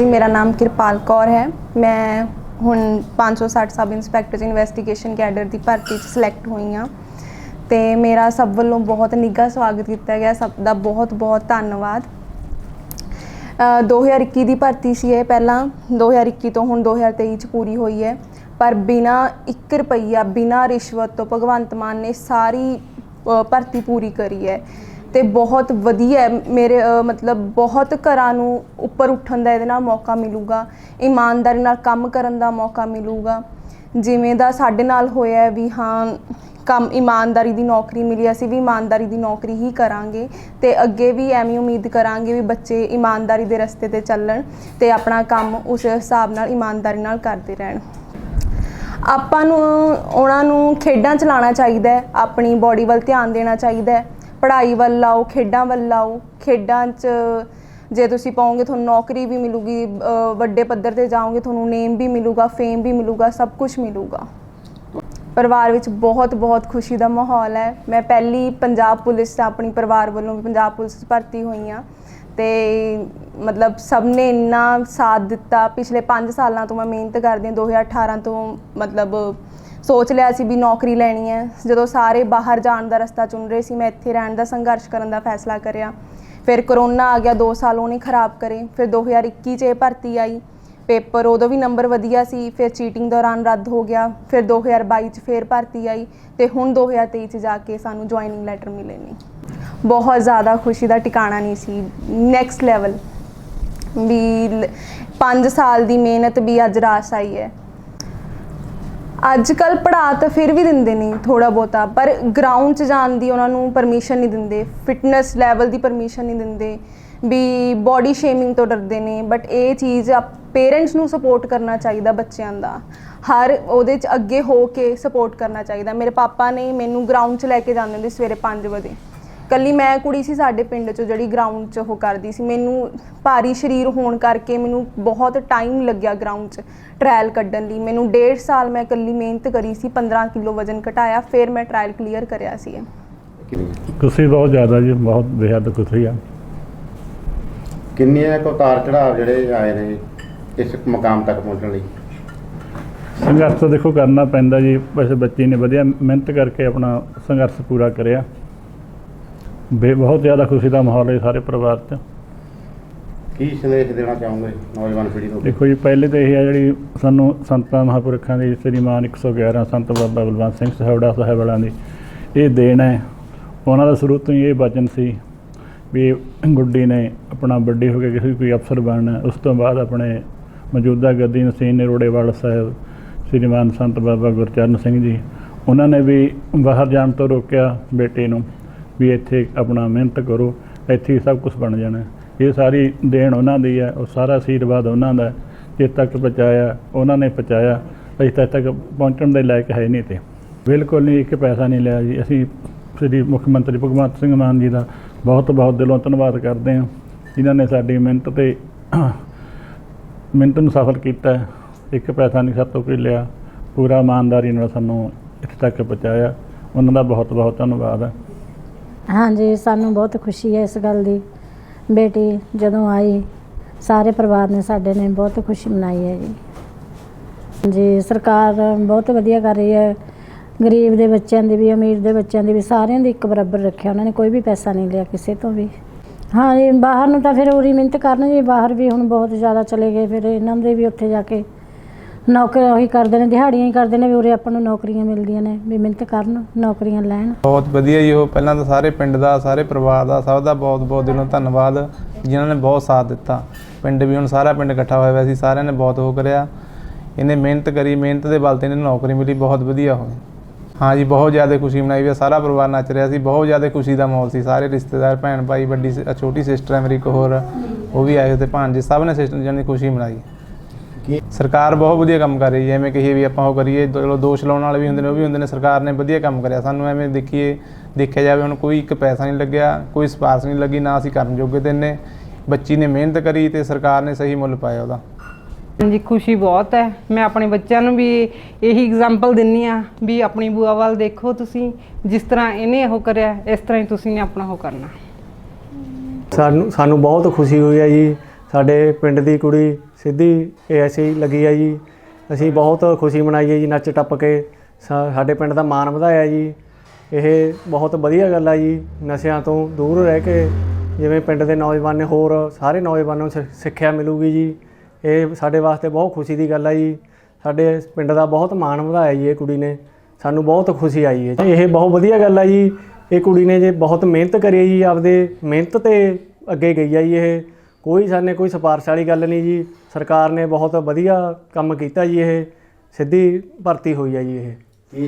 ਜੀ ਮੇਰਾ ਨਾਮ ਕਿਰਪਾਲ ਕੌਰ ਹੈ। ਮੈਂ ਹੁਣ 560 ਸਬ ਇੰਸਪੈਕਟਰ ਇਨਵੈਸਟੀਗੇਸ਼ਨ ਕੈਡਰ ਦੀ ਭਰਤੀ 'ਚ ਸਿਲੈਕਟ ਹੋਈ ਹਾਂ। ਤੇ ਮੇਰਾ ਸਭ ਵੱਲੋਂ ਬਹੁਤ ਨਿੱਘਾ ਸਵਾਗਤ ਕੀਤਾ ਗਿਆ। ਸਭ ਦਾ ਬਹੁਤ ਬਹੁਤ ਧੰਨਵਾਦ। ਅ, 2021 ਦੀ ਭਰਤੀ ਸੀ ਇਹ। ਪਹਿਲਾਂ 2021 ਤੋਂ ਹੁਣ 2023 ਚ ਪੂਰੀ ਹੋਈ ਹੈ। ਪਰ ਬਿਨਾ 1 ਰੁਪਈਆ ਬਿਨਾ ਰਿਸ਼ਵਤ ਤੋਂ ਭਗਵੰਤ ਮਾਨ ਨੇ ਸਾਰੀ ਭਰਤੀ ਪੂਰੀ ਕਰੀ ਹੈ। ਤੇ ਬਹੁਤ ਵਧੀਆ ਹੈ। ਮੇਰੇ ਅ, ਮਤਲਬ ਬਹੁਤ ਘਰਾਂ ਨੂੰ ਉੱਪਰ ਉੱਠਣ ਦਾ ਇਹਦੇ ਨਾਲ ਮੌਕਾ ਮਿਲੂਗਾ। ਇਮਾਨਦਾਰੀ ਨਾਲ ਕੰਮ ਕਰਨ ਦਾ ਮੌਕਾ ਮਿਲੂਗਾ। ਜਿਵੇਂ ਦਾ ਸਾਡੇ ਨਾਲ ਹੋਇਆ ਹੈ ਵੀ ਹਾਂ ਕੰਮ ਇਮਾਨਦਾਰੀ ਦੀ ਨੌਕਰੀ ਮਿਲੀ ਅਸੀਂ ਵੀ ਇਮਾਨਦਾਰੀ ਦੀ ਨੌਕਰੀ ਹੀ ਕਰਾਂਗੇ ਤੇ ਅੱਗੇ ਵੀ ਐਵੇਂ ਉਮੀਦ ਕਰਾਂਗੇ ਵੀ ਬੱਚੇ ਇਮਾਨਦਾਰੀ ਦੇ ਰਸਤੇ ਤੇ ਚੱਲਣ ਤੇ ਆਪਣਾ ਕੰਮ ਉਸ ਹਿਸਾਬ ਨਾਲ ਇਮਾਨਦਾਰੀ ਨਾਲ ਕਰਦੇ ਰਹਿਣ। ਆਪਾਂ ਨੂੰ ਉਹਨਾਂ ਨੂੰ ਖੇਡਾਂ ਚਲਾਉਣਾ ਚਾਹੀਦਾ ਹੈ ਆਪਣੀ ਬੋਡੀ ਵੱਲ ਧਿਆਨ ਦੇਣਾ ਚਾਹੀਦਾ ਹੈ। ਪੜ੍ਹਾਈ ਵੱਲ ਲਾਓ ਖੇਡਾਂ ਵੱਲ ਲਾਓ ਖੇਡਾਂ 'ਚ ਜੇ ਤੁਸੀਂ ਪਾਓਗੇ ਤੁਹਾਨੂੰ ਨੌਕਰੀ ਵੀ ਮਿਲੂਗੀ ਅ, ਵੱਡੇ ਪੱਧਰ ਤੇ ਜਾਓਗੇ ਤੁਹਾਨੂੰ ਨੇਮ ਵੀ ਮਿਲੂਗਾ ਫੇਮ ਵੀ ਮਿਲੂਗਾ ਸਭ ਕੁਝ ਮਿਲੂਗਾ। ਪਰਿਵਾਰ ਵਿੱਚ ਬਹੁਤ ਬਹੁਤ ਖੁਸ਼ੀ ਦਾ ਮਾਹੌਲ ਹੈ। ਮੈਂ ਪਹਿਲੀ ਪੰਜਾਬ ਪੁਲਿਸ 'ਚ ਆਪਣੀ ਪਰਿਵਾਰ ਵੱਲੋਂ ਵੀ ਪੰਜਾਬ ਪੁਲਿਸ 'ਚ ਭਰਤੀ ਹੋਈ ਹਾਂ। ਤੇ ਮਤਲਬ ਸਭ ਨੇ ਇੰਨਾ ਸਾਥ ਦਿੱਤਾ। ਪਿਛਲੇ 5 ਸਾਲਾਂ ਤੋਂ ਮੈਂ ਮਿਹਨਤ ਕਰਦੀ ਹਾਂ 2018 ਤੋਂ ਮਤਲਬ ਸੋਚ ਲਿਆ ਸੀ ਵੀ ਨੌਕਰੀ ਲੈਣੀ ਹੈ। ਜਦੋਂ ਸਾਰੇ ਬਾਹਰ ਜਾਣ ਦਾ ਰਸਤਾ ਚੁਣ ਰਹੇ ਸੀ, ਮੈਂ ਇੱਥੇ ਰਹਿਣ ਦਾ, ਸੰਘਰਸ਼ ਕਰਨ ਦਾ ਫੈਸਲਾ ਕਰਿਆ। ਫਿਰ ਕਰੋਨਾ ਆ ਗਿਆ 2 ਸਾਲ ਉਹਨੇ ਖਰਾਬ ਕਰੇ। ਫਿਰ 2021 ਚ ਇਹ ਭਰਤੀ ਆਈ। ਪੇਪਰ ਉਦੋਂ ਵੀ ਨੰਬਰ ਵਧੀਆ ਸੀ, ਫਿਰ ਚੀਟਿੰਗ ਦੌਰਾਨ ਰੱਦ ਹੋ ਗਿਆ। ਫਿਰ 2022 ਚ ਫਿਰ ਭਰਤੀ ਆਈ ਤੇ ਹੁਣ 2023 ਚ ਜਾ ਕੇ ਸਾਨੂੰ ਜੁਆਇਨਿੰਗ ਲੈਟਰ ਮਿਲੇ ਨੇ। ਬਹੁਤ ਜ਼ਿਆਦਾ ਖੁਸ਼ੀ ਦਾ ਟਿਕਾਣਾ ਨਹੀਂ ਸੀ। ਨੈਕਸਟ ਲੈਵਲ ਵੀ 5 ਸਾਲ ਦੀ ਮਿਹਨਤ ਵੀ ਅੱਜ ਰਾਸ ਆਈ ਹੈ। ਅੱਜ ਕੱਲ ਪੜ੍ਹਾ ਤਾਂ ਫਿਰ ਵੀ ਦਿੰਦੇ ਨੇ ਥੋੜਾ ਬਹੁਤਾ, ਪਰ ਗਰਾਊਂਡ 'ਚ ਜਾਣ ਦੀ ਉਹਨਾਂ ਨੂੰ ਪਰਮਿਸ਼ਨ ਨਹੀਂ ਦਿੰਦੇ ਫਿਟਨੈਸ ਲੈਵਲ ਦੀ ਪਰਮਿਸ਼ਨ ਨਹੀਂ ਦਿੰਦੇ, ਵੀ ਬਾਡੀ ਸ਼ੇਮਿੰਗ ਤੋਂ ਡਰਦੇ ਨੇ ਬਟ ਇਹ ਚੀਜ਼ ਪੇਰੈਂਟਸ ਨੂੰ ਸਪੋਰਟ ਕਰਨਾ ਚਾਹੀਦਾ ਬੱਚਿਆਂ ਦਾ। ਹਰ ਉਹਦੇ 'ਚ ਅੱਗੇ ਹੋ ਕੇ ਸਪੋਰਟ ਕਰਨਾ ਚਾਹੀਦਾ। ਮੇਰੇ ਪਾਪਾ ਨੇ ਮੈਨੂੰ ਗਰਾਊਂਡ 'ਚ ਲੈ ਕੇ ਜਾਂਦੇ ਹੁੰਦੇ ਸਵੇਰੇ 5 ਵਜੇ। ਕੱਲੀ ਮੈਂ ਕੁੜੀ ਸੀ ਸਾਡੇ ਪਿੰਡ 'ਚ ਜਿਹੜੀ ਗਰਾਊਂਡ 'ਚ ਉਹ ਕਰਦੀ ਸੀ। ਮੈਨੂੰ ਭਾਰੀ ਸਰੀਰ ਹੋਣ ਕਰਕੇ ਮੈਨੂੰ ਬਹੁਤ ਟਾਈਮ ਲੱਗਿਆ ਗਰਾਊਂਡ 'ਚ ਟ੍ਰਾਇਲ ਕੱਢਣ ਲਈ। ਮੈਨੂੰ 1.5 ਸਾਲ ਮੈਂ ਕੱਲੀ ਮਿਹਨਤ ਕਰੀ ਸੀ 15 ਕਿਲੋ ਵਜ਼ਨ ਘਟਾਇਆ ਫਿਰ ਮੈਂ ਟ੍ਰਾਇਲ ਕਲੀਅਰ ਕਰਿਆ ਸੀ ਖੁਸ਼ੀ ਬਹੁਤ ਜ਼ਿਆਦਾ ਜੀ ਬਹੁਤ ਬੇਹੱਦ ਖੁਸ਼ੀ ਆ। ਕਿੰਨੀਆਂ ਕੁ ਉਤਾਰ ਚੜਾਵ ਜਿਹੜੇ ਆਏ ਨੇ ਇਸ ਮਕਾਮ ਤੱਕ ਪਹੁੰਚਣ ਲਈ? ਸੰਘਰਸ਼ ਤਾਂ ਦੇਖੋ ਕਰਨਾ ਪੈਂਦਾ ਜੀ ਵੈਸੇ ਬੱਚੀ ਨੇ ਵਧੀਆ ਮਿਹਨਤ ਕਰਕੇ ਆਪਣਾ ਸੰਘਰਸ਼ ਪੂਰਾ ਕਰਿਆ। ਬੇ ਬਹੁਤ ਜ਼ਿਆਦਾ ਖੁਸ਼ੀ ਦਾ ਮਾਹੌਲ ਹੈ ਸਾਰੇ ਪਰਿਵਾਰ 'ਚ। ਕੀ ਸੰਦੇਸ਼ ਦੇਣਾ ਚਾਹੋਗੇ ਨੌਜਵਾਨ ਪੀੜ੍ਹੀ ਨੂੰ? ਦੇਖੋ ਜੀ ਪਹਿਲੇ ਤਾਂ ਇਹ ਆ ਜਿਹੜੀ ਸਾਨੂੰ ਸੰਤਾਂ ਮਹਾਂਪੁਰਖਾਂ ਦੀ ਸ੍ਰੀਮਾਨ 111 ਸੰਤ ਬਾਬਾ ਬਲਵੰਤ ਸਿੰਘ ਸਹੌੜਾ ਸਾਹਿਬ ਵਾਲਿਆਂ ਦੀ ਇਹ ਦੇਣ ਹੈ। ਉਹਨਾਂ ਦਾ ਸ਼ੁਰੂ ਤੋਂ ਹੀ ਇਹ ਵਚਨ ਸੀ ਵੀ ਗੁੱਡੀ ਨੇ ਆਪਣਾ ਵੱਡੀ ਹੋ ਕੇ ਕਿਸੇ ਕੋਈ ਅਫਸਰ ਬਣਨਾ। ਉਸ ਤੋਂ ਬਾਅਦ ਆਪਣੇ ਮੌਜੂਦਾ ਗੱਦੀ ਨਸੀਨ ਨਰੋੜੇਵਾਲ ਸਾਹਿਬ ਸ੍ਰੀਮਾਨ ਸੰਤ ਬਾਬਾ ਗੁਰਚਰਨ ਸਿੰਘ ਜੀ ਉਹਨਾਂ ਨੇ ਵੀ ਬਾਹਰ ਜਾਣ ਤੋਂ ਰੋਕਿਆ ਬੇਟੇ ਨੂੰ। ਵੀ ਇੱਥੇ ਆਪਣਾ ਮਿਹਨਤ ਕਰੋ, ਇੱਥੇ ਹੀ ਸਭ ਕੁਝ ਬਣ ਜਾਣਾ। ਇਹ ਸਾਰੀ ਦੇਣ ਉਹਨਾਂ ਦੀ ਹੈ, ਉਹ ਸਾਰਾ ਆਸ਼ੀਰਵਾਦ ਉਹਨਾਂ ਦਾ ਜਿੱਥੇ ਤੱਕ ਪਹੁੰਚਾਇਆ, ਉਹਨਾਂ ਨੇ ਪਹੁੰਚਾਇਆ, ਅਸੀਂ ਤੱਕ ਤੱਕ ਪਹੁੰਚਣ ਦੇ ਲਾਇਕ ਹੈ ਨਹੀਂ ਤੇ। ਬਿਲਕੁਲ ਨਹੀਂ, ਇੱਕ ਪੈਸਾ ਨਹੀਂ ਲਿਆ ਜੀ। ਅਸੀਂ ਸ੍ਰੀ ਮੁੱਖ ਮੰਤਰੀ ਭਗਵੰਤ ਸਿੰਘ ਮਾਨ ਜੀ ਦਾ ਬਹੁਤ ਬਹੁਤ ਦਿਲੋਂ ਧੰਨਵਾਦ ਕਰਦੇ ਹਾਂ। ਜਿਨ੍ਹਾਂ ਨੇ ਸਾਡੀ ਮਿਹਨਤ ਤੇ ਮਿਹਨਤ ਨੂੰ ਸਫਲ ਕੀਤਾ ਇੱਕ ਪੈਸਾ ਨਹੀਂ ਸਾਤੋਂ ਕੋਈ ਲਿਆ। ਪੂਰਾ ਇਮਾਨਦਾਰੀ ਨਾਲ ਸਾਨੂੰ ਇੱਥੇ ਤੱਕ ਪਹੁੰਚਾਇਆ। ਉਹਨਾਂ ਦਾ ਬਹੁਤ ਬਹੁਤ ਧੰਨਵਾਦ ਹੈ। ਹਾਂਜੀ, ਸਾਨੂੰ ਬਹੁਤ ਖੁਸ਼ੀ ਹੈ ਇਸ ਗੱਲ ਦੀ। ਬੇਟੀ ਜਦੋਂ ਆਈ, ਸਾਰੇ ਪਰਿਵਾਰ ਨੇ ਸਾਡੇ ਨੇ ਬਹੁਤ ਖੁਸ਼ੀ ਮਨਾਈ ਹੈ ਜੀ। ਜੀ ਸਰਕਾਰ ਬਹੁਤ ਵਧੀਆ ਕਰ ਰਹੀ ਹੈ। ਗਰੀਬ ਦੇ ਬੱਚਿਆਂ ਦੀ ਵੀ, ਅਮੀਰ ਦੇ ਬੱਚਿਆਂ ਦੀ ਵੀ, ਸਾਰਿਆਂ ਦੀ ਇੱਕ ਬਰਾਬਰ ਰੱਖਿਆ ਉਹਨਾਂ ਨੇ, ਕੋਈ ਵੀ ਪੈਸਾ ਨਹੀਂ ਲਿਆ ਕਿਸੇ ਤੋਂ ਵੀ। ਹਾਂ ਜੀ ਬਾਹਰ ਨੂੰ ਤਾਂ ਫਿਰ ਉਰੀ ਮਿਹਨਤ ਕਰਨ ਜੀ, ਬਾਹਰ ਵੀ ਹੁਣ ਬਹੁਤ ਜ਼ਿਆਦਾ ਚਲੇ ਗਏ, ਫਿਰ ਇਹਨਾਂ ਦੇ ਵੀ ਉੱਥੇ ਜਾ ਕੇ ਨੌਕਰੀ ਉਹੀ ਕਰਦੇ ਨੇ, ਦਿਹਾੜੀਆਂ ਹੀ ਕਰਦੇ ਨੇ ਵੀ ਉਰੇ ਆਪਾਂ ਨੂੰ ਨੌਕਰੀਆਂ ਮਿਲਦੀਆਂ ਨੇ, ਵੀ ਮਿਹਨਤ ਕਰਨ, ਨੌਕਰੀਆਂ ਲੈਣ। ਬਹੁਤ ਵਧੀਆ ਜੀ ਉਹ, ਪਹਿਲਾਂ ਤਾਂ ਸਾਰੇ ਪਿੰਡ ਦਾ, ਸਾਰੇ ਪਰਿਵਾਰ ਦਾ, ਸਭ ਦਾ ਬਹੁਤ ਬਹੁਤ ਦਿਲੋਂ ਧੰਨਵਾਦ, ਜਿਨ੍ਹਾਂ ਨੇ ਬਹੁਤ ਸਾਥ ਦਿੱਤਾ। ਪਿੰਡ ਵੀ ਹੁਣ ਸਾਰਾ ਪਿੰਡ ਇਕੱਠਾ ਹੋਇਆ ਹੋਇਆ ਸੀ, ਸਾਰਿਆਂ ਨੇ ਬਹੁਤ ਉਹ ਕਰਿਆ। ਇਹਨੇ ਮਿਹਨਤ ਕਰੀ, ਮਿਹਨਤ ਦੇ ਬਲ ਤੇ ਇਹਨੂੰ ਨੌਕਰੀ ਮਿਲੀ, ਬਹੁਤ ਵਧੀਆ ਹੋਈ। ਹਾਂ ਜੀ, ਬਹੁਤ ਜ਼ਿਆਦਾ ਖੁਸ਼ੀ ਮਨਾਈ ਵੀ ਸਾਰਾ ਪਰਿਵਾਰ ਨੱਚ ਰਿਹਾ ਸੀ, ਬਹੁਤ ਜ਼ਿਆਦਾ ਖੁਸ਼ੀ ਦਾ ਮਾਹੌਲ ਸੀ। ਸਾਰੇ ਰਿਸ਼ਤੇਦਾਰ ਭੈਣ ਭਾਈ ਵੱਡੀ ਸ- ਛੋਟੀ ਸਿਸਟਰ ਹੈ ਮੇਰੀ ਇੱਕ ਹੋਰ ਉਹ ਵੀ ਆਏ ਤੇ ਭਾਂਜੇ ਸਭ ਨੇ ਸਿਸਟਰ ਜਾਨੀ ਖੁਸ਼ੀ ਮਨਾਈ। ਕੀ ਸਰਕਾਰ ਬਹੁਤ ਵਧੀਆ ਕੰਮ ਕਰ ਰਹੀ ਹੈ ਐਵੇਂ ਕਹੀਏ ਵੀ ਆਪਾਂ ਉਹ ਕਰੀਏ ਚਲੋ ਦੋਸ਼ ਲਾਉਣ ਵਾਲੇ ਵੀ ਹੁੰਦੇ ਨੇ ਉਹ ਵੀ ਹੁੰਦੇ ਨੇ ਸਰਕਾਰ ਨੇ ਵਧੀਆ ਕੰਮ ਕਰਿਆ। ਸਾਨੂੰ ਐਵੇਂ ਦੇਖੀਏ ਦੇਖਿਆ ਜਾਵੇ ਹੁਣ ਕੋਈ ਇੱਕ ਪੈਸਾ ਨਹੀਂ ਲੱਗਿਆ ਕੋਈ ਸਿਫਾਰਿਸ਼ ਨਹੀਂ ਲੱਗੀ ਨਾ ਅਸੀਂ ਕਰਨ ਜੋਗੇ ਤੇ ਨੇ ਬੱਚੀ ਨੇ ਮਿਹਨਤ ਕਰੀ ਤੇ ਸਰਕਾਰ ਨੇ ਸਹੀ ਮੁੱਲ ਪਾਇਆ ਉਹਦਾ। ਜੀ ਖੁਸ਼ੀ ਬਹੁਤ ਹੈ। ਮੈਂ ਆਪਣੇ ਬੱਚਿਆਂ ਨੂੰ ਵੀ ਇਹੀ ਐਗਜ਼ਾਮਪਲ ਦਿੰਨੀ ਆ ਵੀ ਆਪਣੀ ਬੂਆ ਵੱਲ ਦੇਖੋ ਤੁਸੀਂ ਜਿਸ ਤਰ੍ਹਾਂ ਇਹਨੇ ਉਹ ਕਰਿਆ ਇਸ ਤਰ੍ਹਾਂ ਹੀ ਤੁਸੀਂ ਨੇ ਆਪਣਾ ਉਹ ਕਰਨਾ। ਸਾਨੂੰ ਸਾਨੂੰ ਬਹੁਤ ਖੁਸ਼ੀ ਹੋਈ ਹੈ ਜੀ। ਸਾਡੇ ਪਿੰਡ ਦੀ ਕੁੜੀ ਸਿੱਧੀ ਏਐਸਆਈ ਲੱਗੀ ਆ ਜੀ। ਅਸੀਂ ਬਹੁਤ ਖੁਸ਼ੀ ਮਨਾਈ ਹੈ ਜੀ, ਨੱਚ ਟੱਪ ਕੇ। ਸਾ- ਸਾਡੇ ਪਿੰਡ ਦਾ ਮਾਣ ਵਧਾਇਆ ਜੀ। ਇਹ ਬਹੁਤ ਵਧੀਆ ਗੱਲ ਆ ਜੀ, ਨਸ਼ਿਆਂ ਤੋਂ ਦੂਰ ਰਹਿ ਕੇ ਜਿਵੇਂ ਪਿੰਡ ਦੇ ਨੌਜਵਾਨ ਨੇ ਹੋਰ ਸਾਰੇ ਨੌਜਵਾਨਾਂ ਨੂੰ ਸਿੱਖਿਆ ਮਿਲੂਗੀ ਜੀ। ਇਹ ਸਾਡੇ ਵਾਸਤੇ ਬਹੁਤ ਖੁਸ਼ੀ ਦੀ ਗੱਲ ਆ ਜੀ। ਸਾਡੇ ਪਿੰਡ ਦਾ ਬਹੁਤ ਮਾਣ ਵਧਾਇਆ ਜੀ ਇਹ ਕੁੜੀ ਨੇ। ਸਾਨੂੰ ਬਹੁਤ ਖੁਸ਼ੀ ਆਈ ਹੈ। ਇਹ ਬਹੁਤ ਵਧੀਆ ਗੱਲ ਆ ਜੀ। ਇਹ ਕੁੜੀ ਨੇ ਜੇ ਬਹੁਤ ਮਿਹਨਤ ਕਰੀ ਜੀ, ਆਪਦੇ ਮਿਹਨਤ ਤੇ ਅੱਗੇ ਗਈ ਆ ਜੀ ਇਹ। ਕੋਈ ਸਾਨੇ ਕੋਈ ਸਿਫਾਰਿਸ਼ ਵਾਲੀ ਗੱਲ ਨਹੀਂ ਜੀ। ਸਰਕਾਰ ਨੇ ਬਹੁਤ ਵਧੀਆ ਕੰਮ ਕੀਤਾ ਜੀ ਇਹ। ਸਿੱਧੀ ਭਰਤੀ ਹੋਈ ਹੈ ਜੀ ਇਹ।